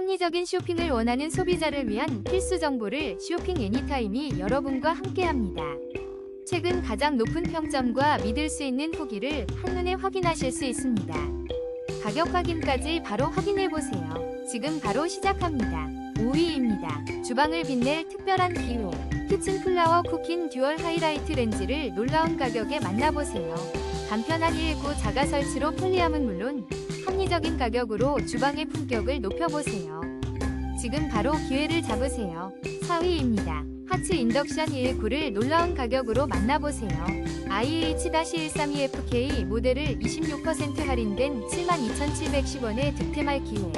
합리적인 쇼핑을 원하는 소비자를 위한 필수 정보를 쇼핑 애니타임이 여러분과 함께합니다. 최근 가장 높은 평점과 믿을 수 있는 후기를 한눈에 확인하실 수 있습니다. 가격 확인까지 바로 확인해 보세요. 지금 바로 시작합니다. 5위입니다. 주방을 빛낼 특별한 기회. 키친 플라워 쿠킹 듀얼 하이라이트 렌즈를 놀라운 가격에 만나보세요. 간편한 119 자가 설치로 편리함은 물론 합리적인 가격으로 주방의 품격을 높여보세요. 지금 바로 기회를 잡으세요. 4위입니다. 하츠 인덕션 119를 놀라운 가격으로 만나보세요. IH-132FK 모델을 26% 할인된 72,710원에 득템할 기회.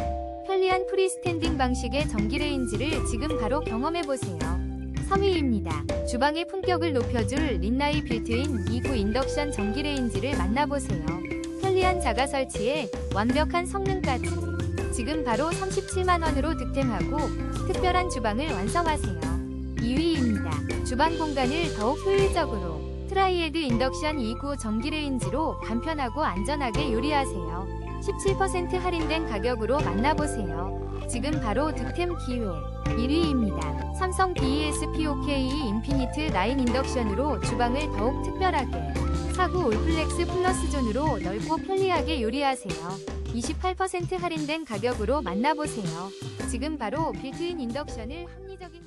편리한 프리스탠딩 방식의 전기레인지를 지금 바로 경험해보세요. 3위입니다. 주방의 품격을 높여줄 린나이 빌트인 2구 인덕션 전기레인지를 만나보세요. 편리한 자가 설치에 완벽한 성능까지. 지금 바로 37만원으로 득템하고 특별한 주방을 완성하세요. 2위입니다. 주방 공간을 더욱 효율적으로 트라이에드 인덕션 2구 전기레인지로 간편하고 안전하게 요리하세요. 17% 할인된 가격으로 만나보세요. 지금 바로 득템 기회. 1위입니다. 삼성 BESPOK 인피니트 라인 인덕션으로 주방을 더욱 특별하게. 사구 올플렉스 플러스 존으로 넓고 편리하게 요리하세요. 28% 할인된 가격으로 만나보세요. 지금 바로 빌트인 인덕션을 합리적인